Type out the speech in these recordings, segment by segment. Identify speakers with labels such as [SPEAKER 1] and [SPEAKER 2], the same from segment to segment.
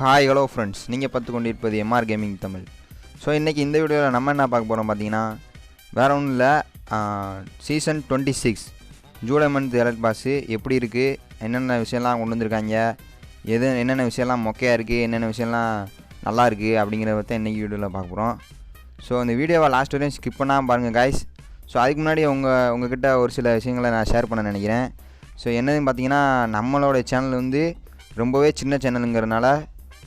[SPEAKER 1] Hi hello friends நீங்கள் பார்த்து கொண்டிருப்பது எம்ஆர் கேமிங் தமிழ். ஸோ இன்றைக்கி இந்த வீடியோவில் நம்ம என்ன பார்க்க போகிறோம் பார்த்தீங்கன்னா வேறு ஒன்றும் இல்லை. Season twenty six July month elite pass எப்படி இருக்குது என்னென்ன விஷயம்லாம் கொண்டு வந்திருக்காங்க? எது என்னென்ன விஷயம்லாம் மொக்கையாக இருக்குது என்னென்ன விஷயம்லாம் நல்லா இருக்குது அப்படிங்கிறத பற்றி இன்றைக்கி வீடியோவில் பார்க்க போகிறோம் ஸோ இந்த வீடியோவை லாஸ்ட் வரையும் ஸ்கிப் பண்ணாமல் பாருங்கள் காய்ஸ் ஸோ அதுக்கு முன்னாடி உங்கள் உங்ககிட்ட ஒரு சில விஷயங்களை நான் ஷேர் பண்ண நினைக்கிறேன். ஸோ என்னதுன்னு பார்த்தீங்கன்னா நம்மளோட சேனல் வந்து ரொம்பவே சின்ன சேனலுங்கிறனால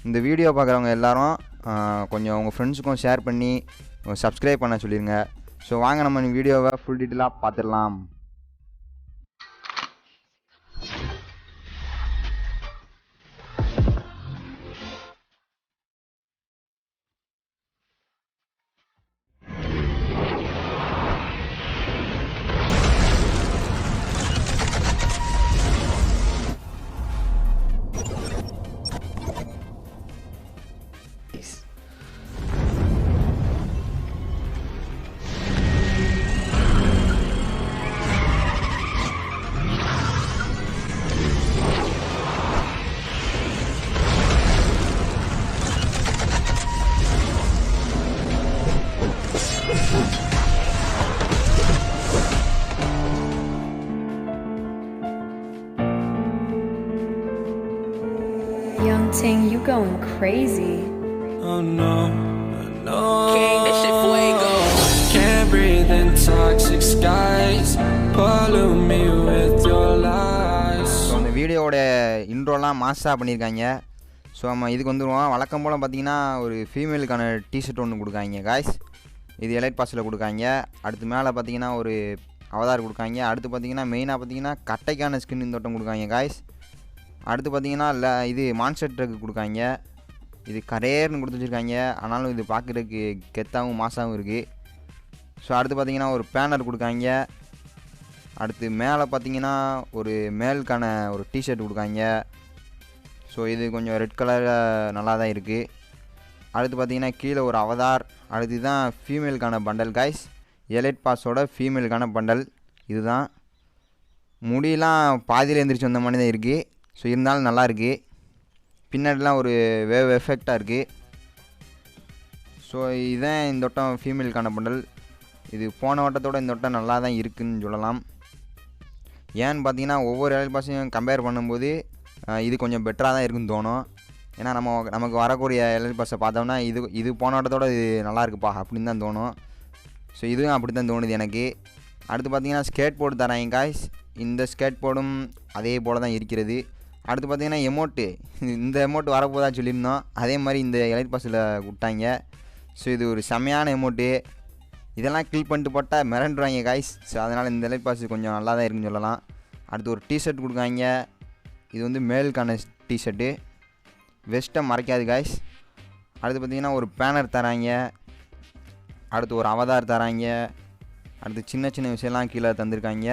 [SPEAKER 1] இந்த வீடியோ பார்க்குறவங்க எல்லாரும் கொஞ்சம் உங்கள் ஃப்ரெண்ட்ஸுக்கும் ஷேர் பண்ணி சப்ஸ்கிரைப் பண்ண சொல்லிடுங்க ஸோ வாங்க நம்ம இந்த வீடியோவை ஃபுல் டீட்டெயிலாக பார்த்துடலாம்.
[SPEAKER 2] Ting, you going crazy.
[SPEAKER 3] Oh no, no.
[SPEAKER 4] King, that shit fuego.
[SPEAKER 3] Can't breathe in toxic skies. Pollute me with your lies.
[SPEAKER 1] So அந்த வீடியோவோட இன்ட்ரோலாம் மாஸாக பண்ணியிருக்காங்க ஸோ நம்ம இதுக்கு வந்துடுவோம் வழக்கம் போல் பார்த்தீங்கன்னா ஒரு ஃபீமேலுக்கான டிஷர்ட் ஒன்று கொடுக்காங்க காய்ஸ் இது எலைட் பாஸில் கொடுக்காங்க அடுத்து மேலே பார்த்தீங்கன்னா ஒரு அவதார் கொடுக்காங்க அடுத்து பார்த்தீங்கன்னா மெயினாக பார்த்தீங்கன்னா கட்டைக்கான ஸ்கின் இந்த வட்டம் கொடுக்காங்க காய்ஸ் அடுத்து பார்த்தீங்கன்னா இல்லை இது மான்ஸ்டர் ட்ரக் கொடுக்காங்க. இது கரேர்னு கொடுத்து வச்சுருக்காங்க. ஆனாலும் இது பார்க்குறதுக்கு கெத்தாகவும் மாசாகவும் இருக்குது ஸோ அடுத்து பார்த்தீங்கன்னா ஒரு பேனர் கொடுக்காங்க. அடுத்து மேலே பார்த்தீங்கன்னா ஒரு மேலுக்கான ஒரு டிஷர்ட் கொடுக்காங்க. ஸோ இது கொஞ்சம் ரெட் கலரில் நல்லா தான் இருக்குது அடுத்து பார்த்தீங்கன்னா கீழே ஒரு அவதார். அடுத்து தான் ஃபீமேலுக்கான பண்டல் காய்ஸ் எலைட் பாஸோட ஃபீமேலுக்கான பண்டல் இதுதான். முடியெலாம் பாதியில் எழுந்திரிச்சு வந்த மாதிரி தான் இருக்குது ஸோ இருந்தாலும் நல்லா இருக்குது பின்னாடிலாம் ஒரு வேவ் எஃபெக்டாக இருக்குது ஸோ இதுதான் இந்த வட்டம் ஃபீமேலுக்கான பண்டல். இது போன வட்டத்தோட இந்த வட்டம் நல்லா தான் இருக்குன்னு சொல்லலாம். ஏன்னு பார்த்தீங்கன்னா ஒவ்வொரு ஏழு பாஸையும் கம்பேர் பண்ணும்போது இது கொஞ்சம் பெட்டராக தான் இருக்குன்னு தோணும். ஏன்னா நம்ம நமக்கு வரக்கூடிய எலைட் பாஸை பார்த்தோம்னா இது இது போன வட்டத்தோட இது நல்லா இருக்குப்பா அப்படின்னு தான் தோணும். ஸோ இதுவும் அப்படி தான் தோணுது எனக்கு. அடுத்து பார்த்தீங்கன்னா ஸ்கேட் போர்டு தராங்க காய்ஸ் இந்த ஸ்கேட் போர்டும் அதே போல் தான் இருக்கிறது. அடுத்து பார்த்தீங்கன்னா எமோட்டு இந்த எமோட்டு வரப்போதா சொல்லியிருந்தோம். அதே மாதிரி இந்த எலைட் பாஸில் விட்டாங்க. ஸோ இது ஒரு செமையான எமோட்டு இதெல்லாம் கில் பண்ணிட்டு போட்டால் மிரண்டுருவாங்க காய்ஸ் ஸோ அதனால் இந்த எலைட் பாஸ் கொஞ்சம் நல்லா தான் இருக்குன்னு சொல்லலாம். அடுத்து ஒரு டிஷர்ட் கொடுக்காங்க இது வந்து மேலுக்கான டிஷர்ட்டு வெஸ்ட்டை மறைக்காது காய்ஸ் அடுத்து பார்த்தீங்கன்னா ஒரு பேனர் தராங்க. அடுத்து ஒரு அவதார் தராங்க. அடுத்து சின்ன சின்ன விஷயம்லாம் கீழே தந்திருக்காங்க.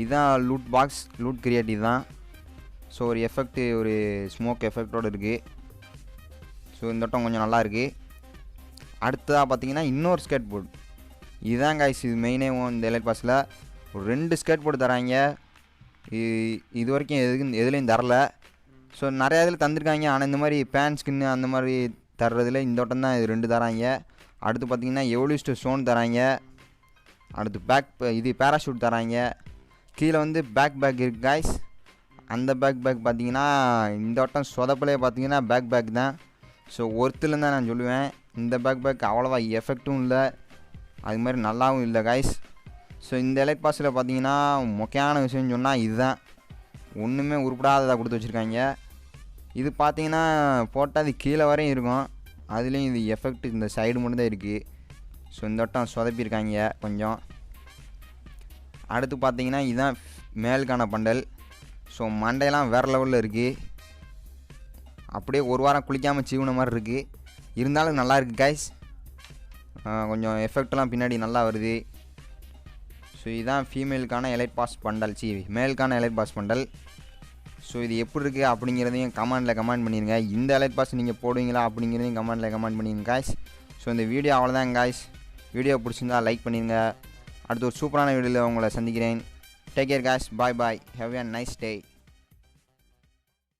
[SPEAKER 1] இதுதான் லூட் பாக்ஸ் லூட் கிரியேட்டிவ் தான். ஸோ ஒரு எஃபெக்ட் ஒரு ஸ்மோக் எஃபெக்டோடு இருக்குது ஸோ இந்த வட்டம் கொஞ்சம் நல்லா இருக்குது அடுத்ததாக பார்த்தீங்கன்னா இன்னொரு ஸ்கேட் போர்டு இதுதான் காய்ஸ் இது மெயினே இந்த எலைட் பாஸில் ஒரு ரெண்டு ஸ்கேட் போர்டு தராங்க இது வரைக்கும் எதுக்கு எதுலேயும் தரல. ஸோ நிறையா இதில் தந்திருக்காங்க. ஆனால் இந்த மாதிரி பேன் ஸ்கின்னு அந்த மாதிரி தர்றதில் இந்த வட்டம் தான் இது ரெண்டு தராங்க. அடுத்து பார்த்தீங்கன்னா எவலிஸ்ட் ஸ்டோன் தராங்க. அடுத்து பேக் இது பேராஷூட் தராங்க. கீழே வந்து பேக் பேக் இருக்கு காய்ஸ் அந்த பேக் பேக் பார்த்தீங்கன்னா இந்த வட்டம் சொதப்பிலே பார்த்தீங்கன்னா பேக் பேக் தான். ஸோ ஒருத்தில் தான் நான் சொல்லுவேன். இந்த பேக் பேக் அவ்வளோவா எஃபெக்ட்டும் இல்லை. அது மாதிரி நல்லாவும் இல்லை காய்ஸ் ஸோ இந்த எலைட் பாஸில் பார்த்தீங்கன்னா முக்கியமான விஷயம்னு சொன்னால் இதுதான். ஒன்றுமே உருப்படாததாக கொடுத்து வச்சுருக்காங்க. இது பார்த்தீங்கன்னா போட்டால் அது கீழே வரையும் இருக்கும். அதுலேயும் இது எஃபெக்ட் இந்த சைடு மட்டும் தான் இருக்குது ஸோ இந்த வட்டம் சொதப்பியிருக்காங்க கொஞ்சம். அடுத்து பார்த்தீங்கன்னா இதுதான் மேலுக்கான பண்டல். ஸோ மண்டையெல்லாம் வேறு லெவலில் இருக்குது அப்படியே ஒரு வாரம் குளிக்காமல் சீவுன மாதிரி இருக்குது இருந்தாலும் நல்லா இருக்குது கைஸ் கொஞ்சம் எஃபெக்ட்லாம் பின்னாடி நல்லா வருது. ஸோ இதுதான் ஃபீமேலுக்கான எலைட் பாஸ் பண்டல். சி மேலுக்கான எலைட் பாஸ் பண்டல். ஸோ இது எப்படி இருக்குது அப்படிங்கிறதையும் கமெண்டில் கமெண்ட் பண்ணிடுங்க இந்த எலைட் பாஸ் நீங்கள் போடுவீங்களா அப்படிங்கிறதையும் கமெண்டில் கமெண்ட் பண்ணிடுங்க காய்ஸ் ஸோ இந்த வீடியோ அவ்வளோதான் காய்ஸ் வீடியோ பிடிச்சிருந்தா லைக் பண்ணிடுங்க அடுத்து ஒரு சூப்பரான வீடியோவில் உங்களை சந்திக்கிறேன். Take care guys. Bye bye. Have a nice day.